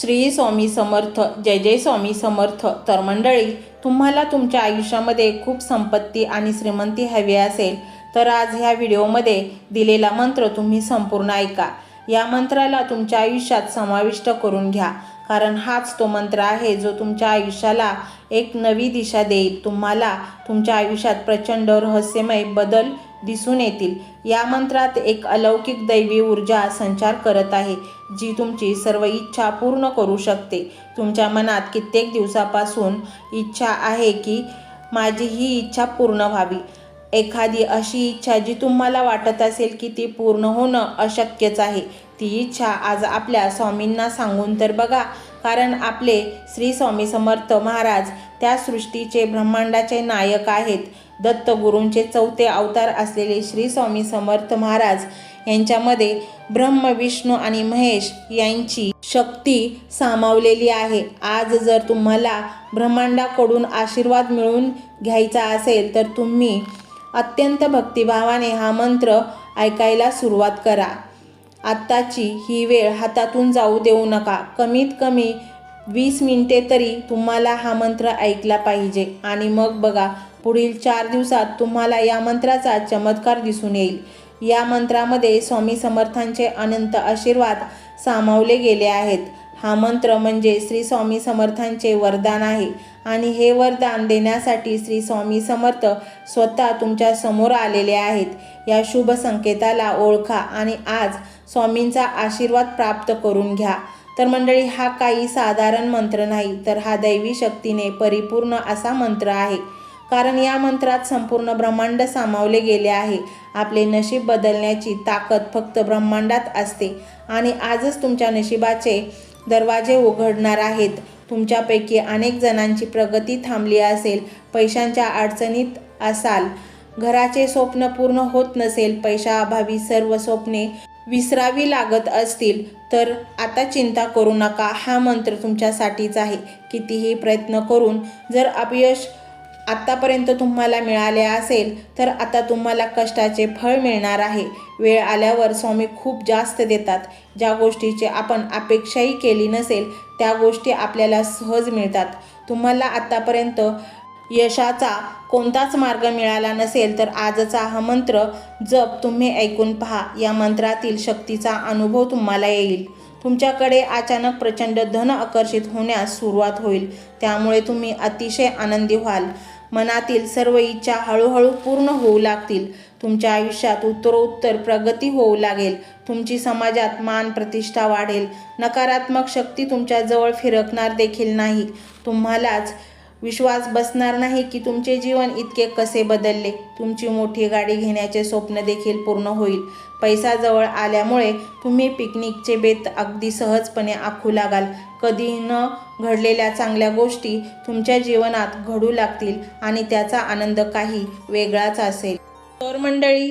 श्री स्वामी समर्थ जय जय स्वामी समर्थ. तर मंडळी तुम्हाला तुमच्या आयुष्यामध्ये खूप संपत्ती आणि श्रीमंती हवी असेल तर आज ह्या व्हिडिओमध्ये दिलेला मंत्र तुम्ही संपूर्ण ऐका. या मंत्राला तुमच्या आयुष्यात समाविष्ट करून घ्या कारण हाच तो मंत्र आहे जो तुमच्या आयुष्याला एक नवी दिशा देईल. तुम्हाला तुमच्या आयुष्यात प्रचंड रहस्यमय बदल दिसून येतील. या मंत्रात एक अलौकिक दैवी ऊर्जा संचार करत आहे जी तुमची सर्व इच्छा पूर्ण करू शकते. तुमच्या मनात कित्येक दिवसापासून इच्छा आहे की माझी ही इच्छा पूर्ण व्हावी. एखादी अशी इच्छा जी तुम्हाला वाटत असेल की ती पूर्ण होणं अशक्यच आहे ती इच्छा आज आपल्या स्वामींना सांगून तर बघा कारण आपले श्री स्वामी समर्थ महाराज त्या सृष्टीचे ब्रह्मांडाचे नायक आहेत. दत्तगुरूंचे चौथे अवतार असलेले श्री स्वामी समर्थ महाराज यांच्यामध्ये ब्रह्म विष्णू आणि महेश यांची शक्ती सामावलेली आहे. आज जर तुम्हाला ब्रह्मांडाकडून आशीर्वाद मिळवून घ्यायचा असेल तर तुम्ही अत्यंत भक्तिभावाने हा मंत्र ऐकायला सुरुवात करा. आत्ताची ही वेळ हातातून जाऊ देऊ नका. कमीत कमी वीस मिनिटे तरी तुम्हाला हा मंत्र ऐकला पाहिजे. आणि मग बघा पुढील चार दिवसात तुम्हाला या मंत्राचा चमत्कार दिसून येईल. या मंत्रामध्ये स्वामी समर्थांचे अनंत आशीर्वाद सामावले गेले आहेत. हा मंत्र म्हणजे श्री स्वामी समर्थांचे वरदान आहे आणि हे वरदान देण्यासाठी श्री स्वामी समर्थ स्वतः तुमच्यासमोर आलेले आहेत. या शुभ संकेताला ओळखा आणि आज स्वामींचा आशीर्वाद प्राप्त करून घ्या. तर मंडळी हा काही साधारण मंत्र नाही तर हा दैवी शक्तीने परिपूर्ण असा मंत्र आहे. कारण या मंत्रात संपूर्ण ब्रह्मांड सामावले गेले आहे. आपले नशीब बदलण्याची ताकद फक्त ब्रह्मांडात असते. आणि आजच तुमच्या नशिबाचे दरवाजे उघडणार आहेत. तुमच्यापैकी अनेक जणांची प्रगती थांबली असेल. पैशांच्या अडचणीत असाल. घराचे स्वप्न पूर्ण होत नसेल. पैशाअभावी सर्व स्वप्ने विसरावी लागत असतील. तर आता चिंता करू नका. हा मंत्र तुमच्यासाठीच आहे. कितीही प्रयत्न करून जर अपयश आत्तापर्यंत तुम्हाला मिळाले असेल तर आता तुम्हाला कष्टाचे फळ मिळणार आहे. वेळ आल्यावर स्वामी खूप जास्त देतात. ज्या गोष्टीची आपण अपेक्षाही केली नसेल त्या गोष्टी आपल्याला सहज मिळतात. तुम्हाला आत्तापर्यंत यशाचा कोणताच मार्ग मिळाला नसेल तर आजचा हा मंत्र जप तुम्ही ऐकून पहा. या मंत्रातील शक्तीचा अनुभव तुम्हाला येईल. तुमच्याकडे अचानक प्रचंड धन आकर्षित होण्यास सुरुवात होईल. त्यामुळे तुम्ही अतिशय आनंदी व्हाल. मनातील सर्व इच्छा हळूहळू पूर्ण होऊ लागतील. तुमच्या आयुष्यात उत्तरोत्तर प्रगती होऊ लागेल. तुमची समाजात मान प्रतिष्ठा वाढेल. नकारात्मक शक्ती तुमच्याजवळ फिरकणार देखील नाही. तुम्हालाच विश्वास बसणार नाही की तुमचे जीवन इतके कसे बदलले. तुमची मोठी गाडी घेण्याचे स्वप्न देखील पूर्ण होईल. पैसा जवळ आल्यामुळे तुम्ही पिकनिकचे बेत अगदी सहजपणे आखू लागाल. कधी न घडलेल्या चांगल्या गोष्टी तुमच्या जीवनात घडू लागतील आणि त्याचा आनंद काही वेगळाच असेल. तर मंडळी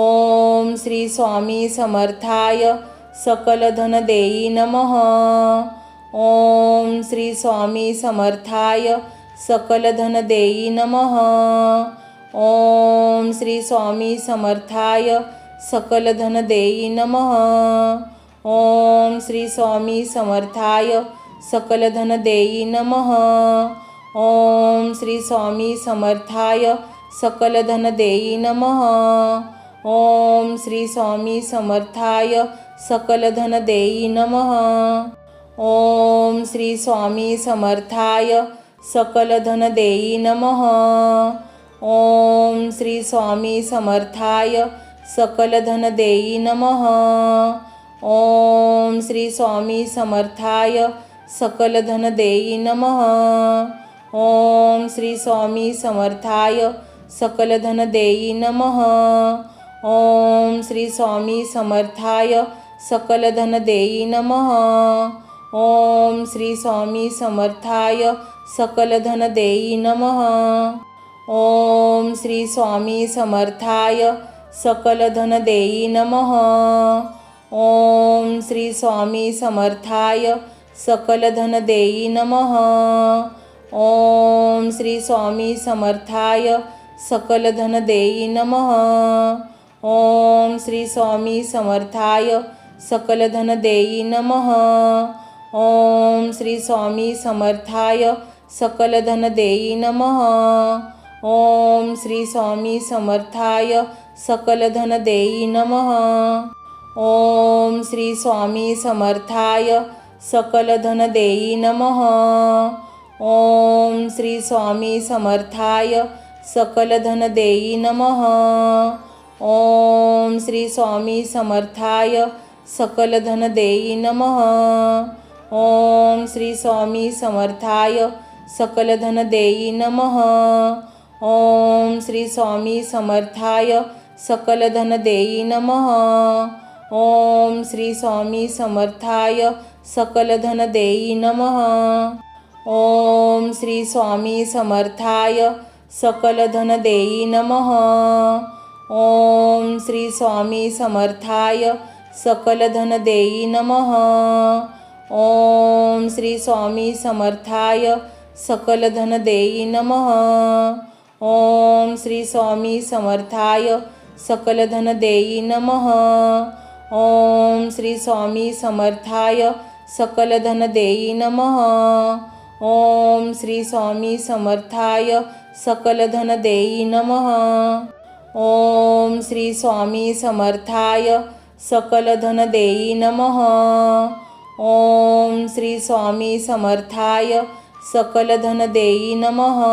ओम श्री स्वामी समर्थाय सकल धन देई नमः। ओम श्री स्वामी समर्थाय सकल धन देई नमः। ओम श्री स्वामी समर्थाय सकल धन देई नमः। ओम श्री स्वामी समर्थाय सकल धन देई नमः। ओम श्री स्वामी समर्थाय सकल धन देई नमः। ओम श्री स्वामी समर्थाय सकल धन देई ओम श्री स्वामी समर्थाय सकल धन नमः. ओम श्री स्वामी समर्थाय सकल धन ओम श्री स्वामी समर्थाय सकल धन ओम श्री स्वामी समर्थाय सकल धन नमः. ओम श्री स्वामी समर्थाय सकल धन देई ओम श्री स्वामी समर्थाय सकल धन देई ओम श्री स्वामी समर्थाय सकल धन ओम श्री स्वामी समर्थाय सकल धन ओम श्री स्वामी समर्थाय सकल धन नमः। ओम श्री स्वामी समर्थाय सकल धन देई ओम श्री स्वामी समर्थाय सकल धन नमः. ओम श्री स्वामी समर्थाय सकल धन देई ओम श्री स्वामी समर्थाय सकल धन ओम श्री स्वामी समर्थाय सकल धन नमः. ओम श्री स्वामी समर्थाय सकल धन देई ओम श्री स्वामी समर्थाय सकल धन देई ओम श्री स्वामी समर्थाय सकल धन देई ओम श्री स्वामी समर्थाय सकल धन नमः। ओम श्री स्वामी समर्थाय सकल धन नमः। ओम श्री स्वामी समर्थाय सकल धन देई ओम श्री स्वामी समर्थाय सकल धन नमः. ओम श्री स्वामी समर्थाय सकल धन देई ओम श्री स्वामी समर्थाय सकलधनदेयी धन ओम श्री स्वामी समर्थाय सकल धन नमः. ओम श्री स्वामी समर्थाय सकलधनदेयी धन नमः। ओम श्री स्वामी समर्थाय सकलधनदेयी नमः।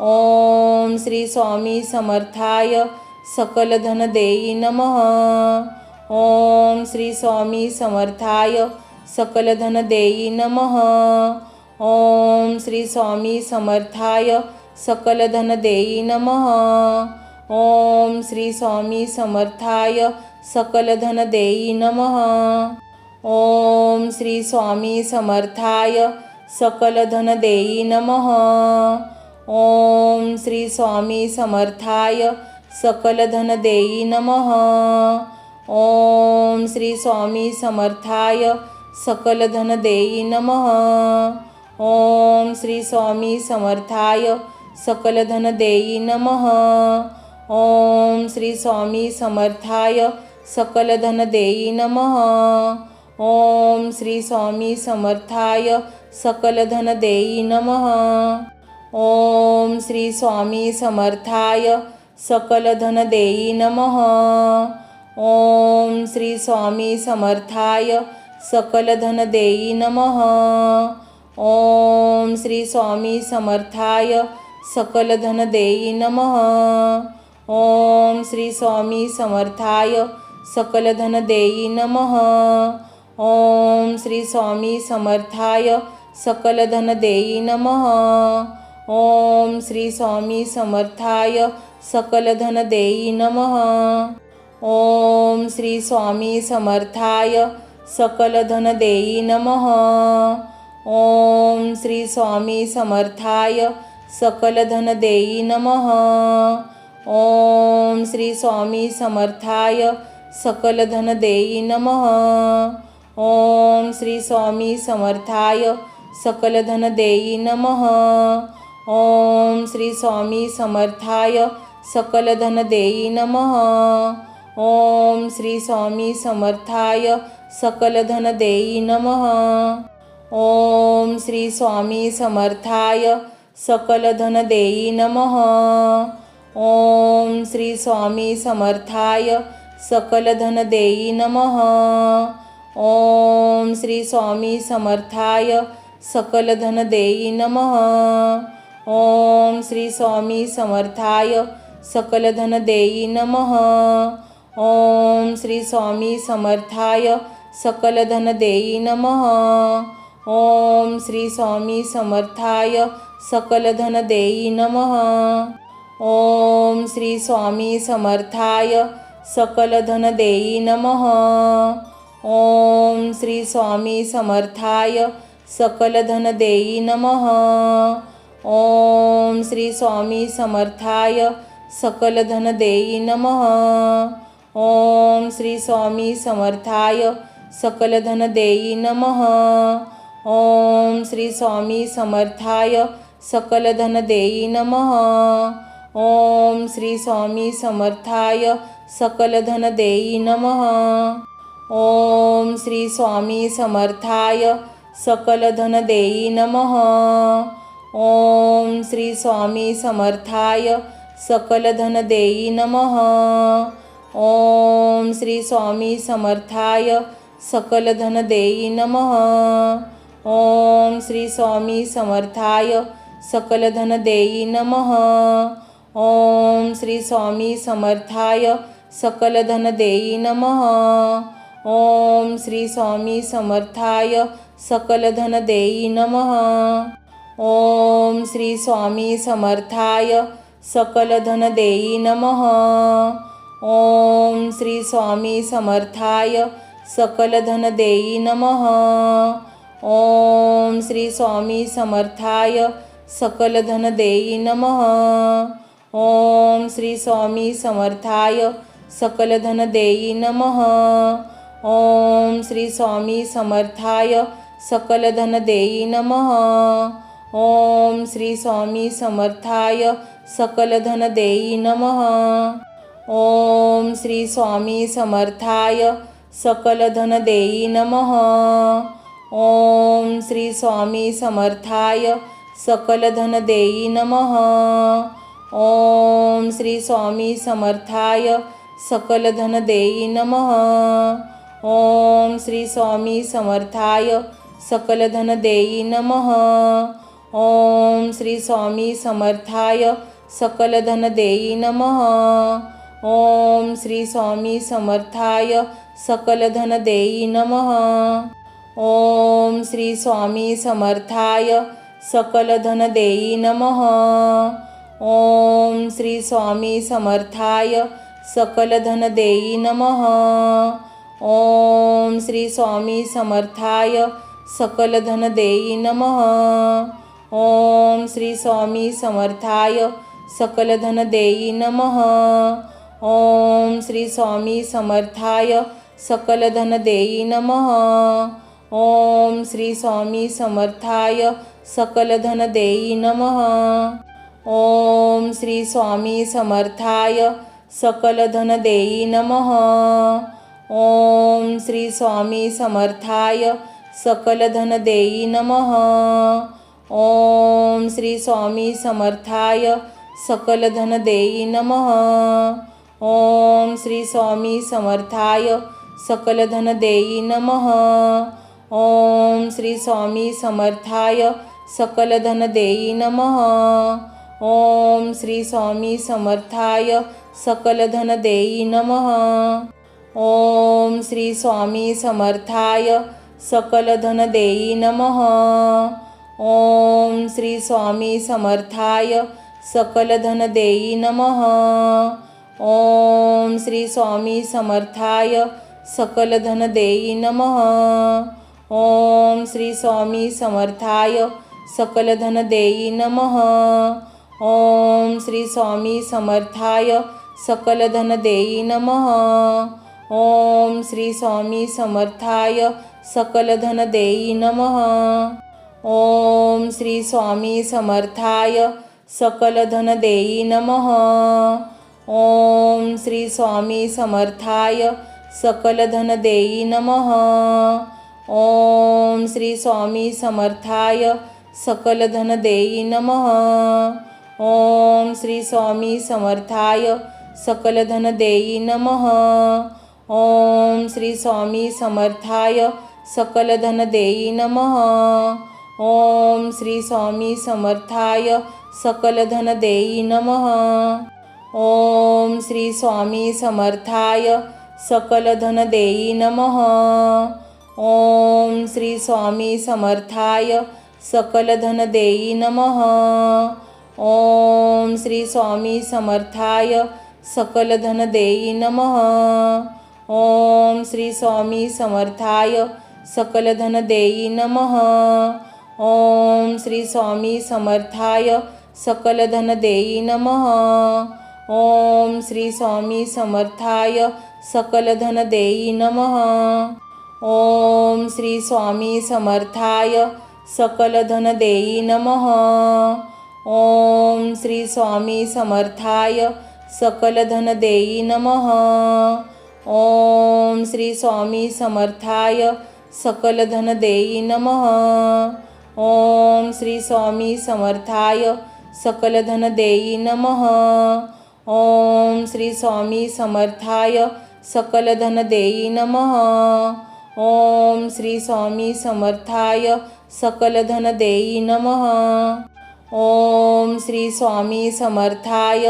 ओम श्री स्वामी समर्थाय सकलधनदेयी धन नमः। ओम श्री स्वामी समर्थाय सकलधनदेयी नमः। ओम श्री स्वामी समर्थाय सकलधनदेयी नमः। ओम श्री स्वामी समर्थाय सकल धन नमः. ओम श्री स्वामी समर्थाय सकल धन ओम श्री स्वामी समर्थाय सकल धन देई ओम श्री स्वामी समर्थाय सकल धन देई ओम श्री स्वामी समर्थाय सकल धन नमः. ओम श्री स्वामी समर्थाय सकलधनदेयी नम। नमः ओम श्री स्वामी समर्थाय सकलधनदेयी नम नमः। ओम श्री स्वामी समर्थाय सकलधनदेयी नम। ओम श्री स्वामी समर्थाय सकलधनदेयी नम। ओम श्री स्वामी समर्थाय सकलधनदेयी नमः। ओम श्री स्वामी समर्थाय सकल धन देई ओम श्री स्वामी समर्थाय सकल धन देई ओम श्री स्वामी समर्थाय सकलधनदेयी धन नमः। ओम श्री स्वामी समर्थाय सकलधनदेयी धन नमः। ओम श्री स्वामी समर्थाय सकल धन नमः। ओम श्री स्वामी समर्थाय सकलधनदेयी नम। नमः ओम श्री स्वामी समर्थाय सकलधनदेयी नम नमः। ओम श्री स्वामी समर्थाय सकलधनदेयी नम। ओम श्री स्वामी समर्थाय सकलधनदेयी नम। ओम श्री स्वामी समर्थाय सकलधनदेयी नम। ओम श्री स्वामी समर्थाय सकलधनदेयी नमः। ओम श्री स्वामी समर्थाय सकलधनदेयी देई नमः। ओम श्री स्वामी समर्थाय सकलधनदेयी नमः। ओम श्री स्वामी समर्थाय सकलधनदेयी नमः। ओम श्री स्वामी समर्थाय सकलधनदेयी नमः। ओम श्री स्वामी समर्थाय सकलधनदेयी देई नमः। ओम श्री स्वामी समर्थाय सकलधन देई नमः। ओम श्री स्वामी समर्थाय सकलधन देई नमः। ओम श्री स्वामी समर्थाय सकलधन देई नमः। ओम श्री स्वामी समर्थाय सकलधनदेयी देई नमः। ओम श्री स्वामी समर्थाय सकलधन देई नमः। ओम श्री स्वामी समर्थाय सकलधन देई नमः। ओम श्री स्वामी समर्थाय सकलधन देई नमः। ओम श्री स्वामी समर्थाय सकलधन देई ओम श्री स्वामी समर्थाय सकलधन देई नमः। ओम श्री स्वामी समर्थाय सकलधन देई नमः। ओम श्री स्वामी समर्थाय सकलधन देई नमः। ओम श्री स्वामी समर्थाय सकलधन देई नमः। ओम श्री स्वामी समर्थाय सकलधन देई नमः। ओम श्री स्वामी समर्थाय सकलधन देई नमः। ओम श्री स्वामी समर्थाय सकलधन देई नमः. ओम श्री स्वामी समर्थाय सकलधन देई नमः. ओम श्री स्वामी समर्थाय सकलधन देई नमः. ओम श्री स्वामी समर्थाय सकलधन देई ओम श्री स्वामी समर्थाय सकलधन देई नमः. ओम श्री स्वामी समर्थाय सकलधन देई नमः। ओम श्री स्वामी समर्थाय सकलधन देई नमः। ओम श्री स्वामी समर्थाय सकलधन देई नमः। ओम श्री स्वामी समर्थाय सकलधन देई नमः। ओम श्री स्वामी समर्थाय सकलधनदेयी देई नमः। ओम श्री स्वामी समर्थाय सकलधन देई नमः। ओम श्री स्वामी समर्थाय सकलधन देई नमः। ओम श्री स्वामी समर्थाय सकलधन देई नमः। ओम श्री स्वामी समर्थाय सकलधन देई ओम श्री स्वामी समर्थाय सकलधन देई नमः। ओम श्री स्वामी समर्थाय सकलधन देई नमः। ओम श्री स्वामी समर्थाय सकलधन देई नमः। ओम श्री स्वामी समर्थाय सकलधन देई नमः। ओम श्री स्वामी समर्थाय सकलधन देई नमः। ओम श्री स्वामी समर्थाय सकलधन देई नमः। ओम श्री स्वामी समर्थाय सकलधन देई नमः. ओम श्री स्वामी समर्थाय सकलधन देई नमः. ओम श्री स्वामी समर्थाय सकलधन देई नमः. ओम श्री स्वामी समर्थाय सकलधन देई नमः. ओम श्री स्वामी समर्थाय सकलधन देई नमः. ओम श्री स्वामी समर्थाय सकलधन देई नमः। ओम श्री स्वामी समर्थाय सकलधन देई नमः। ओम श्री स्वामी समर्थाय सकल देई नमः। ओम श्री स्वामी समर्थाय सकल देई नमः। ओम श्री स्वामी समर्थाय सकल देई नमः। ओम श्री स्वामी समर्थाय सकल नमः. ओम श्री स्वामी समर्थाय सकल धन देई नमः. ओम श्री स्वामी समर्थाय सकलधनदेयी नमः. ओम श्री स्वामी समर्थाय सकल नमः. ओम श्री स्वामी समर्थाय सकल नमः. ओम श्री स्वामी समर्थाय सकल नमः। ओम श्री स्वामी समर्थाय सकल नमः। ओम श्री स्वामी समर्थाय सकल धन देई नमः। ओम श्री स्वामी समर्थाय सकल धन देई नमः। ओम श्री स्वामी समर्थाय सकल नमः। ओम श्री स्वामी समर्थाय सकल धन नमः। ओम श्री स्वामी समर्थाय सकल धन देई ओम श्री स्वामी समर्थाय सकल धन नमः। ओम श्री स्वामी समर्थाय सकलधनदेयी धन ओम श्री स्वामी समर्थाय सकल धन नमः। ओम श्री स्वामी समर्थाय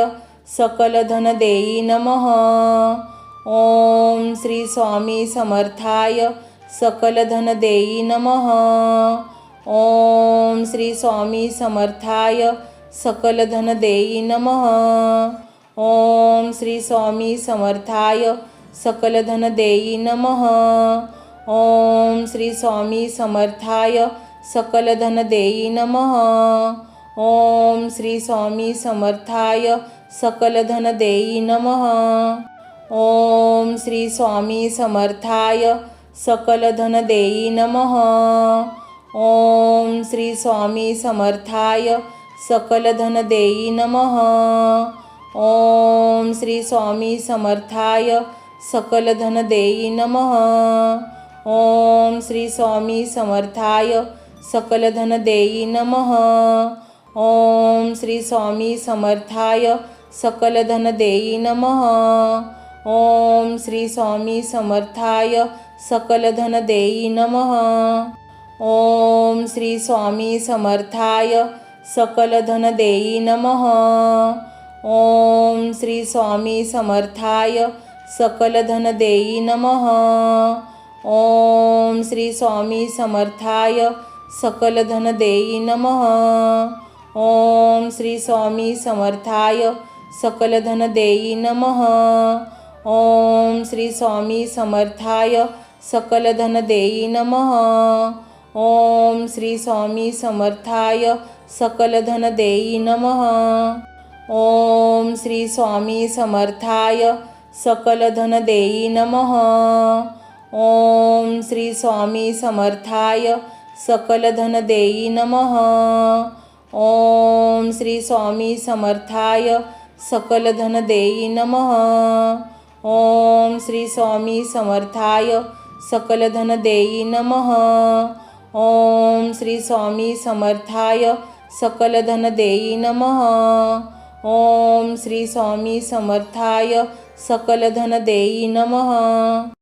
सकल देई नमः। ओम श्री स्वामी समर्थाय सकल देई नमः। ओम श्री स्वामी समर्थाय सकल देई नमः। ओम श्री स्वामी समर्थाय सकल देई नमः। ओम श्री स्वामी समर्थाय सकल देई नमः। ओम श्री स्वामी समर्थाय सकलधनदेयी धन नमः. ओम श्री स्वामी समर्थाय सकल धन नमः. ओम श्री स्वामी समर्थाय सकल धन नमः. ओम श्री स्वामी समर्थाय सकल धन ओम श्री स्वामी समर्थाय सकल धन नमः. ओम श्री स्वामी समर्थाय सकल धन देई ओम श्री स्वामी समर्थाय सकल धन नमः। ओम श्री स्वामी समर्थाय सकल धन देई ओम श्री स्वामी समर्थाय सकल धन देई ओम श्री स्वामी समर्थाय सकल धन नमः। ओम श्री स्वामी समर्थाय सकल नमः. ओम श्री स्वामी समर्थाय सकलधनदेयी नमः. ओम श्री स्वामी समर्थाय सकलधनदेयी नमः. ओम श्री स्वामी समर्थाय सकलधनदेयी नमः. ओम श्री स्वामी समर्थाय सकलधनदेयी नमः. ओम श्री स्वामी समर्थाय सकलधनदेयी धन नमः। ओम श्री स्वामी समर्थाय सकलधनदेयी धन नमः। ओम श्री स्वामी समर्थाय सकल धन देई ओम श्री स्वामी समर्थाय सकलधनदेयी धन नमः।